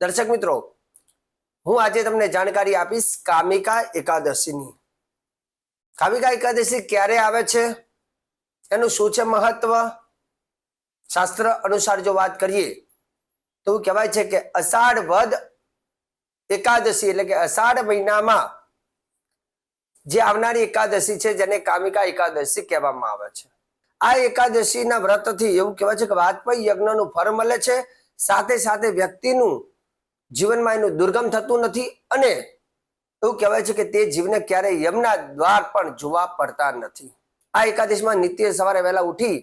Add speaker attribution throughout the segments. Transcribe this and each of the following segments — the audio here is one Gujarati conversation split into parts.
Speaker 1: દર્શક મિત્રો, હું આજે તમને જાણકારી આપીશ કામિકા એકાદશીની. કામિકા એકાદશી ક્યારે આવે છે? એનું શું છે મહત્વ? શાસ્ત્ર અનુસાર જો વાત કરીએ, તો એવું કહેવાય છે કે અષાઢ વદ એકાદશી એટલે કે અષાઢ મહિનામાં જે આવનારી એકાદશી છે જેને કામિકા એકાદશી કહેવામાં આવે છે. આ એકાદશીના વ્રતથી એવું કહેવાય છે કે વાજપેયી યજ્ઞનું ફળ મળે છે. સાથે સાથે વ્યક્તિનું જીવનમાં એનું દુર્ગમ થતું નથી અને એવું કહેવાય છે કે તે જીવને ક્યારેય યમના દ્વાર પણ જોવા પડતા નથી. આ એકાદશીમાં નિત્ય સવારે વહેલા ઉઠી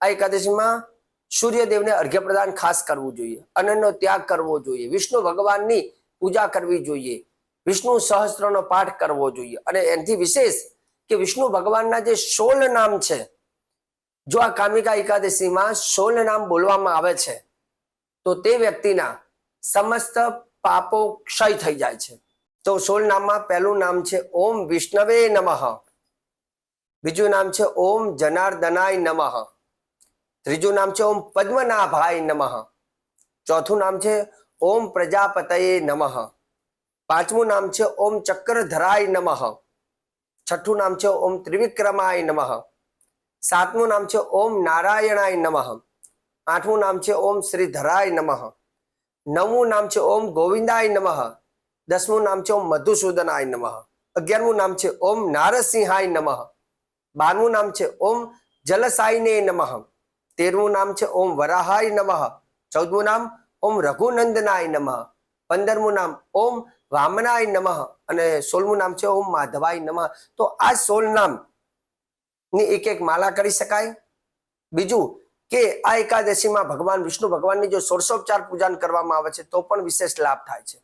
Speaker 1: આ એકાદશીમાં સૂર્યદેવને અર્ઘ્ય પ્રદાન ખાસ કરવું જોઈએ. અન્નનો ત્યાગ કરવો જોઈએ. વિષ્ણુ ભગવાનની પૂજા કરવી જોઈએ. વિષ્ણુ સહસ્ત્રનો પાઠ કરવો જોઈએ. અને એનાથી વિશેષ કે વિષ્ણુ ભગવાનના જે સોળ નામ છે, જો આ કામિકા એકાદશીમાં સોળ નામ બોલવામાં આવે છે, તો તે વ્યક્તિના સમસ્ત પાપો ક્ષય થઈ જાય છે. તો સોળ નામમાં પહેલું નામ છે ઓમ વિષ્ણવે નમઃ. બીજું નામ છે ઓમ જનાર્દનાય નમઃ. ત્રીજું નામ છે ઓમ પદ્મનાભાય નમઃ. ચોથું નામ છે ઓમ પ્રજાપતયે નમઃ. પાંચમું નામ છે ઓમ ચક્રધરાય નમઃ. છઠ્ઠું નામ છે ઓમ ત્રિવિક્રમાય નમઃ. સાતમું નામ છે ઓમ નારાયણાય નમઃ. આઠમું નામ છે ઓમ શ્રીધરાય નમઃ. નવમું નામ છે ઓમ ગોવિંદાય નમઃ. દસમું નામ છે ઓમ મધુસૂદનાય નમઃ. અગિયારમું નામ છે ઓમ નારસિંહાય નમઃ. બારમું નામ છે ઓમ જલસાયને નમઃ. તેરમું નામ છે ઓમ વરાહાય નમઃ. ચૌદમું નામ ઓમ રઘુનંદનાય નમઃ. પંદરમું નામ ઓમ વામનાય નમઃ. અને સોળમું નામ છે ઓમ માધવાય નમઃ. તો આ સોળ નામની એક એક માલા કરી શકાય. બીજું કે આ એકાદશીમાં ભગવાન વિષ્ણુ ભગવાનની જો સોરસોપચાર પૂજન કરવામાં આવે છે, તો પણ વિશેષ લાભ થાય છે.